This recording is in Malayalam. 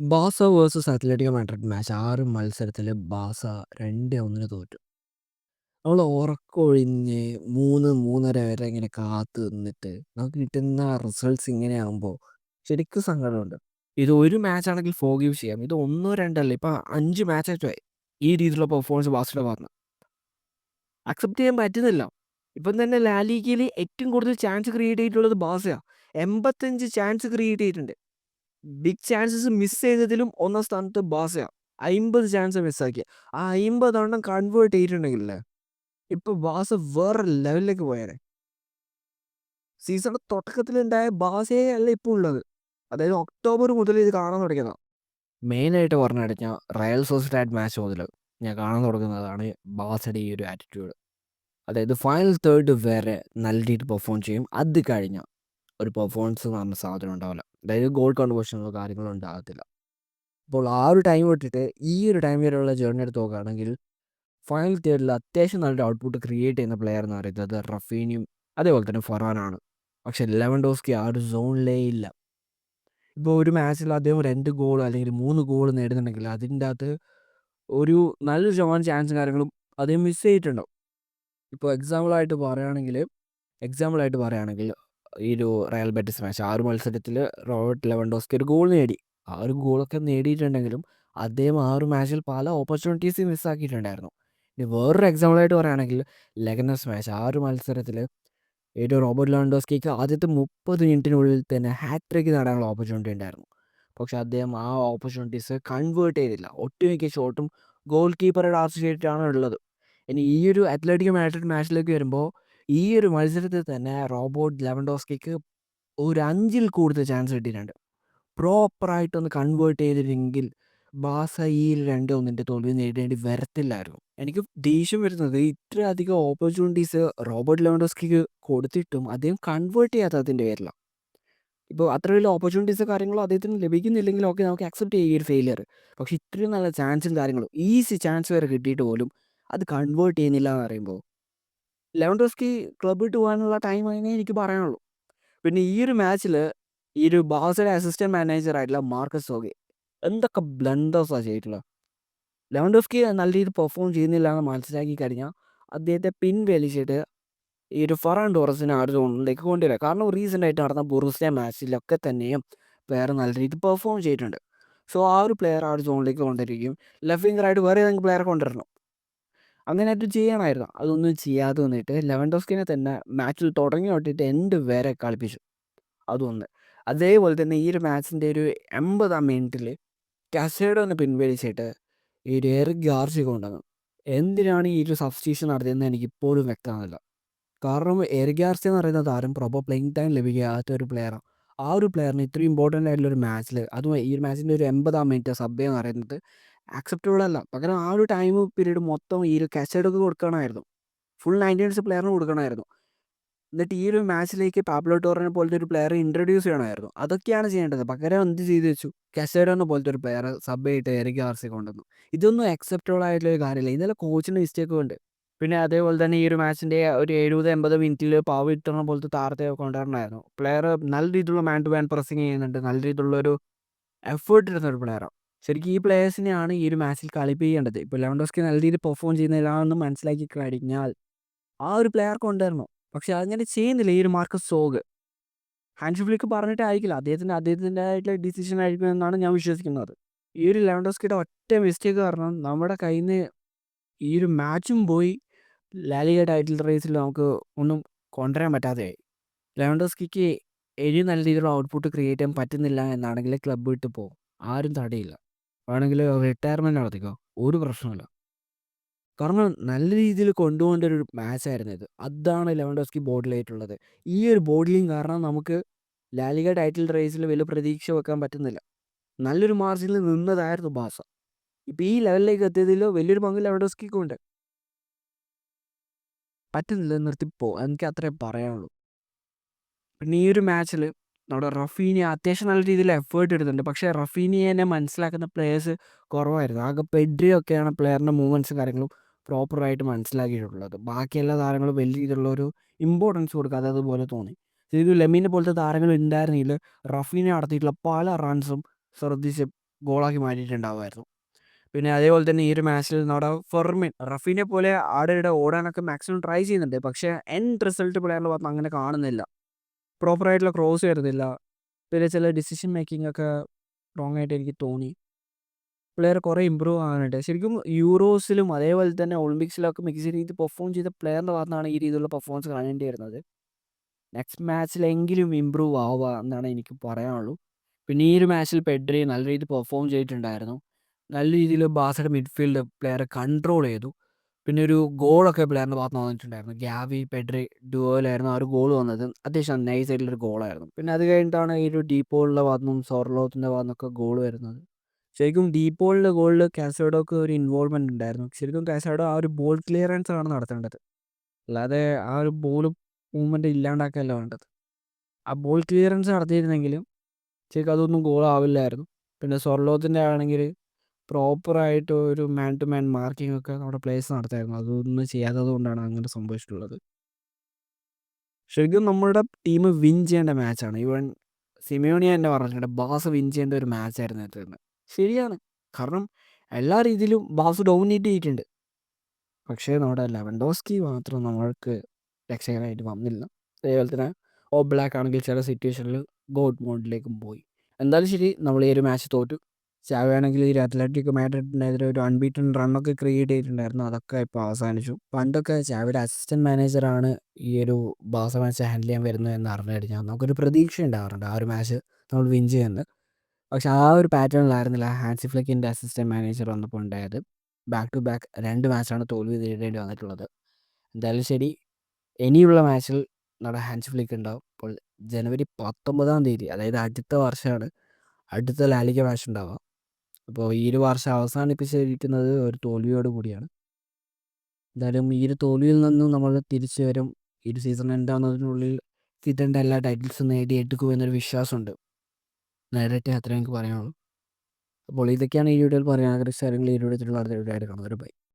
ബാസ വേഴ്സസ് അത്ലറ്റിക്കോ മാഡ്രിഡ് മാച്ച് ആറ് മത്സരത്തിൽ ബാസ 2-1 തോറ്റു. നമ്മൾ ഉറക്കൊഴിഞ്ഞ് 3, 3:30 വരെ ഇങ്ങനെ കാത്തു നിന്നിട്ട് നമുക്ക് കിട്ടുന്ന റിസൾട്ട്സ് ഇങ്ങനെ ആകുമ്പോൾ ശരിക്കും സങ്കടമുണ്ട്. ഇത് ഒരു മാച്ചാണെങ്കിൽ ഫോർഗീവ് ചെയ്യാം. ഇത് 1, 2 അല്ല. ഇപ്പൊ 5 ആയിട്ടുമായി ഈ രീതിയിലുള്ള പെർഫോമൻസ് ബാസയുടെ ഭാഗത്തുനിന്ന്. അക്സെപ്റ്റ് ചെയ്യാൻ പറ്റുന്നില്ല. ഇപ്പം തന്നെ ലാ ഏറ്റവും കൂടുതൽ ചാൻസ് ക്രിയേറ്റ് ചെയ്തിട്ടുള്ളത് ബാസയാ. 85 ചാൻസ് ക്രിയേറ്റ് ചെയ്തിട്ടുണ്ട്. ബിഗ് ചാൻസസ് മിസ് ചെയ്തതിലും ഒന്നാം സ്ഥാനത്ത് ബാസയാണ് 50 ചാൻസ് മിസ്സാക്കി ആ 50 എണ്ണം കൺവേർട്ട് ചെയ്തിട്ടുണ്ടെങ്കിലേ ഇപ്പൊ ബാസ വേറെ ലെവലിലേക്ക് പോയേനെ. സീസണിന്റെ തുടക്കത്തിലുണ്ടായ ബാസയെ അല്ല ഇപ്പൊ ഉള്ളത്. അതായത് ഒക്ടോബർ മുതൽ ഇത് കാണാൻ തുടങ്ങിയത് മെയിനായിട്ട് പറഞ്ഞു റയൽ സൊസൈഡാഡ് മാച്ച് മുതൽ ഞാൻ കാണാൻ തുടങ്ങുന്നതാണ് ബാസയുടെ ഈ ഒരു ആറ്റിറ്റ്യൂഡ്. അതായത് ഫൈനൽ തേർഡ് വരെ നല്ല രീതിയിൽ പെർഫോം ചെയ്യും. അത് കഴിഞ്ഞാൽ ഒരു പെർഫോമൻസ് എന്ന് പറഞ്ഞ സാധനം ഉണ്ടാവില്ല. അതായത് ഗോൾ കൺവേർഷനോ കാര്യങ്ങളോ ഉണ്ടാകത്തില്ല. അപ്പോൾ ആ ഒരു ടൈം വിട്ടിട്ട് ഈ ഒരു ടൈം വരെയുള്ള ജേർണി എടുത്ത് നോക്കുകയാണെങ്കിൽ ഫൈനൽ തേർഡിൽ അത്യാവശ്യം നല്ലൊരു ഔട്ട്പുട്ട് ക്രിയേറ്റ് ചെയ്യുന്ന പ്ലെയർ എന്ന് പറയുന്നത് റഫീനിയും അതേപോലെ തന്നെ ഫറാനാണ്. പക്ഷെ ലെവൻ ഡോസ്കി ആ ഒരു സോണിലേ ഇല്ല. ഇപ്പോൾ ഒരു മാച്ചിൽ അദ്ദേഹം രണ്ട് ഗോൾ അല്ലെങ്കിൽ മൂന്ന് ഗോൾ നേടുന്നുണ്ടെങ്കിൽ അതിന്റെ അകത്ത് ഒരു നല്ലൊരു ശതമാനം ചാൻസും കാര്യങ്ങളും അദ്ദേഹം മിസ് ചെയ്തിട്ടുണ്ടാവും. ഇപ്പോൾ എക്സാമ്പിളായിട്ട് പറയുകയാണെങ്കിൽ എക്സാമ്പിളായിട്ട് പറയുകയാണെങ്കിൽ ഈ ഒരു റയൽ ബെറ്റിസ് മാച്ച് 6 മത്സരത്തിൽ റോബർട്ട് ലെവൻഡോസ്കി ഒരു ഗോൾ നേടി. ആ ഒരു ഗോളൊക്കെ നേടിയിട്ടുണ്ടെങ്കിലും അദ്ദേഹം ആ ഒരു മാച്ചിൽ പല ഓപ്പർച്യൂണിറ്റീസ് മിസ്സാക്കിയിട്ടുണ്ടായിരുന്നു. ഇനി വേറൊരു എക്സാമ്പിളായിട്ട് പറയുകയാണെങ്കിൽ ലെഗനസ് മാച്ച് ആ ഒരു മത്സരത്തിൽ ഏറ്റവും ഒരു റോബർട്ട് ലെവൻഡോസ്കിക്ക് ആദ്യത്തെ 30 മിനിറ്റിനുള്ളിൽ തന്നെ ഹാട്രിക്ക് നേടാനുള്ള ഓപ്പർച്യൂണിറ്റി ഉണ്ടായിരുന്നു. പക്ഷേ അദ്ദേഹം ആ ഓപ്പർച്യൂണിറ്റീസ് കൺവേർട്ട് ചെയ്തില്ല. ഒട്ടുമിക്ക ഷോട്ടും ഗോൾ കീപ്പറുടെ ആർസിയേറ്റാണ് ഉള്ളത്. ഇനി ഈ ഒരു അത്ലറ്റിക് മാഡ്രിഡ് മാച്ചിലേക്ക് വരുമ്പോൾ ഈ ഒരു മത്സരത്തിൽ തന്നെ റോബർട്ട് ലെവൻഡോസ്കിക്ക് ഒരു അഞ്ചിൽ കൂടുതൽ ചാൻസ് കിട്ടിയിട്ടുണ്ട്. പ്രോപ്പറായിട്ടൊന്ന് കൺവേർട്ട് ചെയ്തിരുന്നെങ്കിൽ ബാസ ഈ 2-1ന്റെ തോൽവി നേരിടേണ്ടി വരത്തില്ലായിരുന്നു. എനിക്ക് ദേഷ്യം വരുന്നത് ഇത്രയധികം ഓപ്പർച്യൂണിറ്റീസ് റോബർട്ട് ലെവൻഡോസ്കിക്ക് കൊടുത്തിട്ടും അദ്ദേഹം കൺവേർട്ട് ചെയ്യാത്തതിന്റെ പേരിലാണ് ഇപ്പോൾ അത്ര വലിയ ഓപ്പർച്യൂണിറ്റീസ് കാര്യങ്ങളോ അദ്ദേഹത്തിന് ലഭിക്കുന്നില്ലെങ്കിൽ ഓക്കെ നമുക്ക് അക്സെപ്റ്റ് ചെയ്യുക ഒരു ഫെയിലിയർ. പക്ഷേ ഇത്രയും നല്ല ചാൻസും കാര്യങ്ങളും ഈസി ചാൻസ് വരെ കിട്ടിയിട്ട് പോലും അത് കൺവേർട്ട് ചെയ്യുന്നില്ല എന്ന് പറയുമ്പോൾ ലെവൻഡോസ്കി ക്ലബ് വിട്ട് പോകാനുള്ള ടൈം ആയെന്നേ എനിക്ക് പറയാനുള്ളൂ. പിന്നെ ഈ ഒരു മാച്ചിൽ ഈ ഒരു ബാസയുടെ അസിസ്റ്റന്റ് മാനേജർ ആയിട്ടുള്ള മാർക്കസ് സോഗെ എന്തൊക്കെ ബ്ലണ്ടേഴ്സാ ചെയ്തിട്ടുള്ളത്. ലെവൻഡോസ്കി നല്ല രീതിയിൽ പെർഫോം ചെയ്യുന്നില്ല എന്ന് മനസ്സിലാക്കി കഴിഞ്ഞാൽ അദ്ദേഹത്തെ പിൻവലിച്ചിട്ട് ഈ ഒരു ഫറാൻ ടോറസിനെ ആ ഒരു സോണിലേക്ക് കൊണ്ടുവരിക. കാരണം റീസെന്റായിട്ട് നടന്ന ബൊറൂസിയ മാച്ചിലൊക്കെ തന്നെയും വേറെ നല്ല രീതിയിൽ പെർഫോം ചെയ്തിട്ടുണ്ട്. സോ ആ ഒരു പ്ലെയർ ആ ഒരു സോണിലേക്ക് കൊണ്ടുവരികയും ലെഫ്റ്റ് വിംഗറായിട്ട് വേറെ ഏതെങ്കിലും പ്ലെയറെ കൊണ്ടുവരണം. അങ്ങനെയായിട്ട് ചെയ്യണമായിരുന്നു. അതൊന്നും ചെയ്യാതെ വന്നിട്ട് ലെവൻഡോസ്കിനെ തന്നെ മാച്ചിൽ തുടങ്ങി തൊട്ടിട്ട് എൻഡ് വരെ കളിപ്പിച്ചു. അതൊന്ന്. അതേപോലെ തന്നെ ഈ ഒരു മാച്ചിന്റെ ഒരു 80-ആം മിനിറ്റിൽ കസേഡോനെ പിൻവലിച്ചിട്ട് ഈ ഒരു എറിക് ഗാർസിയ കൊണ്ടുവന്നു. എന്തിനാണ് ഈ ഒരു സബ്സ്റ്റിറ്റ്യൂഷൻ നടത്തിയതെന്ന് എനിക്ക് ഇപ്പോഴും വ്യക്തമാകുന്നില്ല. കാരണം എറിക് ഗാർസിയ എന്ന് പറയുന്ന താരം പ്രോപ്പർ പ്ലേയിങ് ടൈം ലഭിക്കാത്ത ഒരു പ്ലെയറാണ്. ആ ഒരു പ്ലെയറിന് ഇത്രയും ഇമ്പോർട്ടന്റ് ആയിട്ടുള്ള ഒരു മാച്ചിൽ അതും ഈ ഒരു മാച്ചിന്റെ ഒരു 80-ആം മിനിറ്റ് സബ് എന്ന് പറയുന്നത് ആക്സെപ്റ്റബിൾ അല്ല. പകരം ആ ഒരു ടൈം പീരീഡ് മൊത്തം ഈ ഒരു കസേഡൊക്കെ കൊടുക്കണമായിരുന്നു. ഫുൾ 90 മിനിറ്റ്സ് പ്ലെയറിന് കൊടുക്കണമായിരുന്നു. എന്നിട്ട് ഈ ഒരു മാച്ചിലേക്ക് പാബ്ലോ ടോറിനെ പോലത്തെ ഒരു പ്ലെയറെ ഇൻട്രൊഡ്യൂസ് ചെയ്യണമായിരുന്നു. അതൊക്കെയാണ് ചെയ്യേണ്ടത്. പകരം എന്ത് ചെയ്തു വെച്ചു കസേഡോനെ പോലത്തെ ഒരു പ്ലെയർ സബ് ചെയ്തിട്ട് എറിക്ക് ആർ സി കൊണ്ടുവന്നു. ഇതൊന്നും അക്സെപ്റ്റബിൾ ആയിട്ടുള്ള ഒരു കാര്യമില്ല ഇന്നലെ കോച്ചിന്റെ മിസ്റ്റേക്കും ഉണ്ട്. പിന്നെ അതേപോലെ തന്നെ ഈ ഒരു മാച്ചിന്റെ ഒരു 70-80 മിനിറ്റിൽ പാവ് ഇട്ടണ പോലത്തെ താരത്തെ കൊണ്ടുവരണമായിരുന്നു. പ്ലെയർ നല്ല രീതിയിലുള്ള മാൻ ടു മാൻ പ്രസിങ് ചെയ്യുന്നുണ്ട്. നല്ല രീതിയിലുള്ള ഒരു എഫേർട്ട് ഇടുന്ന ഒരു പ്ലെയറാണ്. ശരിക്കും ഈ പ്ലെയേഴ്സിനെയാണ് ഈ ഒരു മാച്ചിൽ കളിപ്പിക്കേണ്ടത്. ഇപ്പോൾ ലെവൻഡോസ്കി നല്ല രീതിയിൽ പെർഫോം ചെയ്യുന്നതിലാണെന്ന് മനസ്സിലാക്കി കഴിഞ്ഞാൽ ആ ഒരു പ്ലെയർ കൊണ്ടുവരണം. പക്ഷെ അങ്ങനെ ചെയ്യുന്നില്ല ഈ ഒരു മാർക്കസ് സോഗ്. ഹാൻഡ് ഫ്ലിക്ക് പറഞ്ഞിട്ടായിരിക്കില്ല. അദ്ദേഹത്തിന്റെ അദ്ദേഹത്തിന്റെതായിട്ടുള്ള ഡിസിഷൻ ആയിരിക്കും എന്നാണ് ഞാൻ വിശ്വസിക്കുന്നത്. ഈ ഒരു ലെവൻഡോസ്കിയുടെ ഒറ്റ മിസ്റ്റേക്ക് കാരണം നമ്മുടെ കയ്യിൽ നിന്ന് ഈ ഒരു മാച്ചും പോയി ലാലിയ ടൈറ്റിൽ റേസിൽ നമുക്ക് ഒന്നും കൊണ്ടുവരാൻ പറ്റാതെയായി. ലെവൻഡോസ്കിക്ക് ഇനി നല്ല രീതിയിലുള്ള ഔട്ട്പുട്ട് ക്രിയേറ്റ് ചെയ്യാൻ പറ്റുന്നില്ല എന്നാണെങ്കിൽ ക്ലബ് വിട്ട് പോകും ആരും തടയില്ല. വേണമെങ്കിൽ റിട്ടയർമെന്റ് നടത്തിക്കോ. ഒരു പ്രശ്നമില്ല കാരണം നല്ല രീതിയിൽ കൊണ്ടുപോകേണ്ട ഒരു മാച്ചായിരുന്നു ഇത്. അതാണ് ലെവൻഡോസ്കി ബോഡിലായിട്ടുള്ളത്. ഈ ഒരു ബോഡിലിംഗ് കാരണം നമുക്ക് ലാലിക ടൈറ്റിൽ റേസിൽ വലിയ പ്രതീക്ഷ വെക്കാൻ പറ്റുന്നില്ല. നല്ലൊരു മാർജിനിൽ നിന്നതായിരുന്നു ബാസ. ഇപ്പോൾ ഈ ലെവലിലേക്ക് എത്തിയതിൽ വലിയൊരു പങ്ക് ലെവൻഡോസ്കിക്കും ഉണ്ട്. പറ്റുന്നില്ല നിർത്തിപ്പോ. എനിക്ക് അത്രേ പറയാനുള്ളൂ. പിന്നെ ഈ ഒരു മാച്ചിൽ നമ്മുടെ റഫീനിയ അത്യാവശ്യം നല്ല രീതിയിൽ എഫേർട്ട് ഇടുന്നുണ്ട്. പക്ഷേ റഫീനിയനെ മനസ്സിലാക്കുന്ന പ്ലെയേഴ്സ് കുറവായിരുന്നു. ആകെ പെഡ്രി ഒക്കെയാണ് പ്ലെയറിന്റെ മൂവ്മെന്റ്സും കാര്യങ്ങളും പ്രോപ്പറായിട്ട് മനസ്സിലാക്കിയിട്ടുള്ളത്. ബാക്കി എല്ലാ താരങ്ങളും വലിയ രീതിയിലുള്ള ഒരു ഇമ്പോർട്ടൻസ് കൊടുക്കാതെ അതുപോലെ തോന്നി. ശരിക്കും ലെമീനെ പോലത്തെ താരങ്ങൾ ഉണ്ടായിരുന്നെങ്കിൽ റഫീനെ നടത്തിയിട്ടുള്ള പല റൺസും ശ്രദ്ധിച്ച് ഗോളാക്കി മാറ്റിയിട്ടുണ്ടാവുമായിരുന്നു. പിന്നെ അതേപോലെ തന്നെ ഈ ഒരു മാച്ചിൽ നമ്മുടെ ഫെർമിൻ, റഫീനെ പോലെ ആടെ ഓടാനൊക്കെ മാക്സിമം ട്രൈ ചെയ്യുന്നുണ്ട്. പക്ഷേ എൻ റിസൾട്ട് പ്ലെയറിന്റെ ഭാഗത്ത് അങ്ങനെ കാണുന്നില്ല. പ്രോപ്പറായിട്ടുള്ള ക്രോസ് വരുന്നില്ല. പിന്നെ ചില ഡിസിഷൻ മേക്കിംഗ് ഒക്കെ റോങ് ആയിട്ട് എനിക്ക് തോന്നി. പ്ലെയർ കുറേ ഇമ്പ്രൂവ് ആകാനുണ്ട് ശരിക്കും യൂറോസിലും അതേപോലെ തന്നെ ഒളിമ്പിക്സിലൊക്കെ മികച്ച രീതിയിൽ പെർഫോം ചെയ്ത പ്ലെയറിന്റെ ഭാഗത്താണ് ഈ രീതിയിലുള്ള പെർഫോമൻസ് കാണേണ്ടി വരുന്നത്. നെക്സ്റ്റ് മാച്ചിലെങ്കിലും ഇമ്പ്രൂവ് ആവുക എന്നാണ് എനിക്ക് പറയാനുള്ളൂ. പിന്നെ ഈ ഒരു മാച്ചിൽ പെഡ്രി നല്ല രീതിയിൽ പെർഫോം ചെയ്തിട്ടുണ്ടായിരുന്നു. നല്ല രീതിയിൽ ബാസയുടെ മിഡ്ഫീൽഡ് പ്ലെയറെ കൺട്രോൾ ചെയ്തു. പിന്നെ ഒരു ഗോളൊക്കെ പ്ലെയറിന്റെ ഭാഗത്ത് വന്നിട്ടുണ്ടായിരുന്നു. ഗ്യാവി, പെഡ്രി ഡുവോയിലായിരുന്നു ആ ഒരു ഗോൾ വന്നത്. അത്യാവശ്യം നൈ സൈഡിലൊരു ഗോളായിരുന്നു. പിന്നെ അത് കഴിഞ്ഞിട്ടാണ് ഈ ഒരു ഡീപോളിന്റെ ഭാഗത്തുനിന്നും സോർലോത്തിന്റെ ഭാഗത്തുനിന്നൊക്കെ ഗോൾ വരുന്നത്. ശരിക്കും ഡീപോളിന്റെ ഗോളിൽ കാസേഡോക്ക് ഒരു ഇൻവോൾവ്മെന്റ് ഉണ്ടായിരുന്നു. ശരിക്കും കാസേഡോ ആ ഒരു ബോൾ ക്ലിയറൻസ് ആണ് നടത്തേണ്ടത്. അല്ലാതെ ആ ഒരു ബോൾ മൂവ്മെന്റ് ഇല്ലാണ്ടാക്കുകയല്ല വേണ്ടത്. ആ ബോൾ ക്ലിയറൻസ് നടത്തിയിരുന്നെങ്കിലും ശരിക്കും അതൊന്നും ഗോളാവില്ലായിരുന്നു. പിന്നെ സോർലോത്തിന്റെ ആണെങ്കിൽ പ്രോപ്പറായിട്ട് ഒരു മാൻ ടു മാൻ മാർക്കിംഗ് ഒക്കെ നമ്മുടെ പ്ലേസ് നടത്തായിരുന്നു. അതൊന്നും ചെയ്യാത്തത് കൊണ്ടാണ് അങ്ങനെ സംഭവിച്ചിട്ടുള്ളത്. ശരിക്കും നമ്മുടെ ടീം വിൻ ചെയ്യേണ്ട മാച്ചാണ്. ഈവൻ സിമിയോണി തന്നെ പറഞ്ഞിട്ടുണ്ട് ബാസ് വിൻ ചെയ്യേണ്ട ഒരു മാച്ചായിരുന്നു ഇതെന്ന്. ശരിയാണ്. കാരണം എല്ലാ രീതിയിലും ബാസ് ഡോമിനേറ്റ് ചെയ്തിട്ടുണ്ട്. പക്ഷേ നമ്മുടെ ലെവൻഡോസ്കി മാത്രം നമ്മൾക്ക് രക്ഷകനായിട്ട് വന്നില്ല. അതേപോലെ തന്നെ ഓബ്ലാക്ക് ആണെങ്കിൽ ചില സിറ്റുവേഷനിൽ ഗോഡ് മോഡിലേക്കും പോയി. എന്തായാലും ശരി നമ്മൾ ഈ ഒരു മാച്ച് തോറ്റു. ചാവി ആണെങ്കിൽ ഈ അത്ലറ്റിക് മാഡ്രിഡിനെതിരെ ഒരു അൺബീറ്റൺ റണ്ണൊക്കെ ക്രിയേറ്റ് ചെയ്തിട്ടുണ്ടായിരുന്നു. അതൊക്കെ ഇപ്പോൾ അവസാനിച്ചു. പണ്ടൊക്കെ ചാവിയുടെ അസിസ്റ്റന്റ് മാനേജറാണ് ഈ ഒരു ബാസ മാച്ച് ഹാൻഡിൽ ചെയ്യാൻ വരുന്നത് എന്ന് അറിഞ്ഞു കഴിഞ്ഞാൽ നമുക്കൊരു പ്രതീക്ഷ ഉണ്ടാവാറുണ്ട്. ആ ഒരു മാച്ച് നമ്മൾ വിൻ ചെയ്യുന്നത് പക്ഷേ ആ ഒരു പാറ്റേണിലായിരുന്നില്ല ഹാൻസി ഫ്ലിക്കിന്റെ അസിസ്റ്റന്റ് മാനേജർ വന്നപ്പോൾ ഉണ്ടായത്. ബാക്ക് ടു ബാക്ക് രണ്ട് മാച്ചാണ് തോൽവി നേരിടേണ്ടി വന്നിട്ടുള്ളത്. എന്തായാലും ശരി ഇനിയുള്ള മാച്ചിൽ നമ്മുടെ ഹാൻസി ഫ്ലിക്ക് ഉണ്ടാവും. അപ്പോൾ ജനുവരി പത്തൊമ്പതാം തീയതി അതായത് അടുത്ത വർഷമാണ് അടുത്ത ലാലിക മാച്ച് ഉണ്ടാവുക. അപ്പോൾ ഈ ഒരു വർഷം അവസാനിപ്പിച്ചിരിക്കുന്നത് ഒരു തോൽവിയോട് കൂടിയാണ്. എന്തായാലും ഈ ഒരു തോൽവിയിൽ നിന്നും നമ്മൾ തിരിച്ചു വരും. ഈ ഒരു സീസൺ എന്താണെന്നതിനുള്ളിൽ സീസണിന്റെ എല്ലാ ടൈറ്റിൽസും നേടിയെടുക്കും എന്നൊരു വിശ്വാസമുണ്ട്. നേരത്തെ അത്രേ എനിക്ക് പറയാനുള്ളൂ. അപ്പോൾ ഇതൊക്കെയാണ് ഈ വീഡിയോയിൽ പറയാൻ ആഗ്രഹിച്ച കാര്യങ്ങൾ. ഈ വീഡിയോയിൽ അടുത്ത വീഡിയോ ആയിട്ട് ബൈ.